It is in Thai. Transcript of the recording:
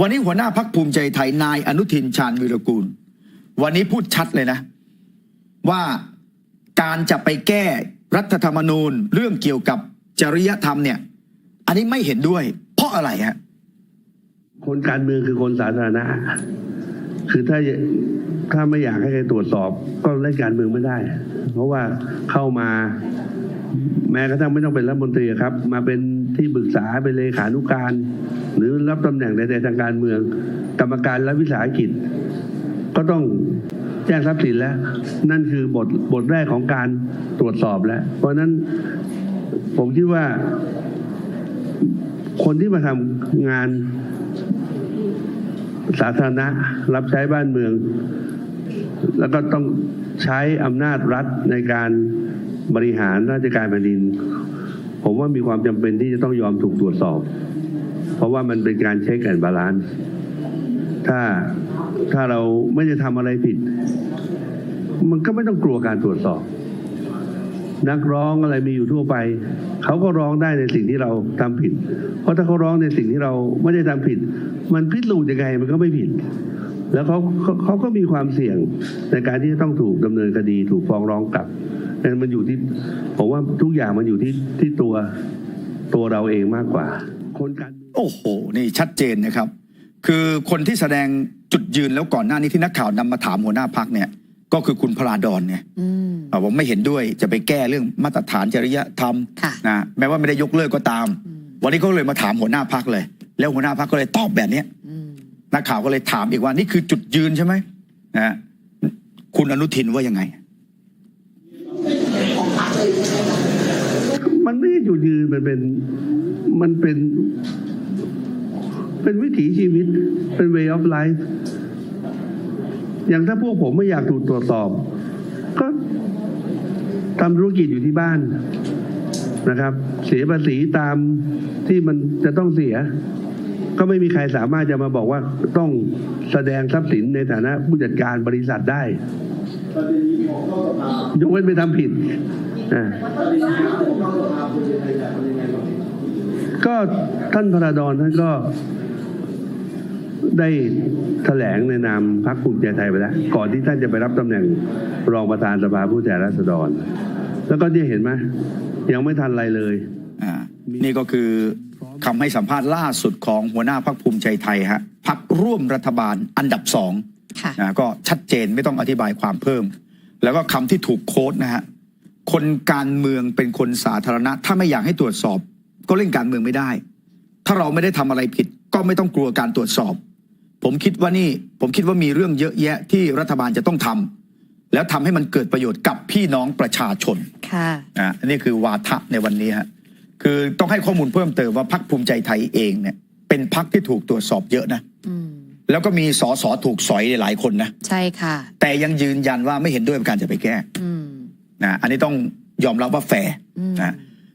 วันนี้หัวหน้าพักภูมิใจไทยนายอนุทินชาญวิรกูล วันนี้พูดชัดเลยนะ ว่าการจะไปแก้รัฐธรรมนูญเรื่องเกี่ยวกับจริยธรรมเนี่ย อันนี้ไม่เห็นด้วย เพราะอะไรฮะคนการเมืองคือคนสาธารณะ คือถ้าถ้าไม่อยากให้ใครตรวจสอบ ก็เล่นการเมืองไม่ได้ เพราะว่าเข้ามา แม้กระทั่งไม่ต้องเป็นรัฐมนตรีครับ มาเป็นที่ปรึกษาเป็นเลขานุการ หรือรับตำแหน่งใดๆทางการเมือง กรรมการรัฐวิสาหกิจ ก็ต้องแจ้งทรัพย์สินแล้ว นั่นคือบทบทแรกของการตรวจสอบแล้ว เพราะฉะนั้นผมคิดว่า คนที่มาทำงานสาธารณะรับใช้บ้านเมือง แล้วก็ต้องใช้อำนาจรัฐในการ บริหารราชการแผ่นดิน ผมว่ามีความจำเป็นที่จะต้องยอมถูกตรวจสอบ เพราะว่ามันเป็นการเช็คแอนด์บาลานซ์ถ้าถ้าเราไม่ได้ทำอะไรผิด มันก็ไม่ต้องกลัวการตรวจสอบ นักร้องอะไรมีอยู่ทั่วไป เขาก็ร้องได้ในสิ่งที่เราทำผิด เพราะถ้าเขาร้องในสิ่งที่เราไม่ได้ทำผิด มันพิสูจน์ยังไงมันก็ไม่ผิด แล้วเขาเขาเขาก็มีความเสี่ยงในการที่จะต้องถูกดำเนินคดีถูกฟ้องร้องกลับ นั่นมันอยู่ที่ผมว่าทุกอย่างมันอยู่ที่ที่ตัวตัวเราเองมากกว่า คนการโอ้โห นี่ชัดเจนนะครับ คือคนที่แสดงจุดยืนแล้วก่อนหน้านี้ที่นักข่าวนำมาถามหัวหน้าพักเนี่ย ก็คือคุณพราดอนเนี่ยอืมอ่าผมไม่เห็นด้วยจะไปแก้เรื่องมาตรฐานจริยธรรมค่ะนะแม้ว่าไม่ได้ยกเลิกก็ตามอืมวันนี้เขาเลยมาถามหัวหน้าพักเลย แล้วหัวหน้าพักก็เลยตอบแบบเนี้ยอืมนักข่าวก็เลยถามอีกว่านี่คือจุดยืนใช่ไหมนะฮะคุณอนุทินว่ายังไง มันไม่ใช่จุดยืนมันเป็นมันเป็น เป็นวิถีชีวิต เป็น way of life อย่างถ้าพวกผมไม่อยากถูกตรวจสอบ ก็ทำธุรกิจอยู่ที่บ้านนะครับ เสียภาษีตามที่มันจะต้องเสีย ก็ไม่มีใครสามารถจะมาบอกว่าต้องแสดงทรัพย์สินในฐานะผู้จัดการบริษัทได้ยกเว้นไปทำผิด อ่าก็ท่านพระดอนท่านก็ได้แถลงในนามพรรคภูมิใจไทยไปแล้วก่อนที่ท่านจะไปรับตำแหน่งรองประธานสภาผู้แทนราษฎร แล้วก็ที่เห็นไหมยังไม่ทันอะไรเลยอ่านี่ก็คือคำให้สัมภาษณ์ล่าสุดของหัวหน้าพักภูมิใจไทยฮะพักร่วมรัฐบาลอันดับสองค่ะนะก็ชัดเจนไม่ต้องอธิบายความเพิ่ม แล้วก็คำที่ถูกโค้ดนะฮะ คนการเมืองเป็นคนสาธารณะ ถ้าไม่อยากให้ตรวจสอบ ก็เล่นการเมืองไม่ได้ ถ้าเราไม่ได้ทำอะไรผิด ก็ไม่ต้องกลัวการตรวจสอบ ผมคิดว่านี่ผมคิดว่ามีเรื่องเยอะแยะที่รัฐบาลจะต้องทำแล้วทำให้มันเกิดประโยชน์กับพี่น้องประชาชนค่ะนะอันนี้คือวาทะในวันนี้ฮะคือต้องให้ข้อมูลเพิ่มเติมว่าพักภูมิใจไทยเองเนี่ย เป็นพักที่ถูกตรวจสอบเยอะนะอืมแล้วก็มีสอสอถูกสอยหลายคนนะใช่ค่ะ แต่ยังยืนยันว่าไม่เห็นด้วยกับการจะไปแก้ อืม นะอันนี้ต้องยอมรับว่าแฟร์นะ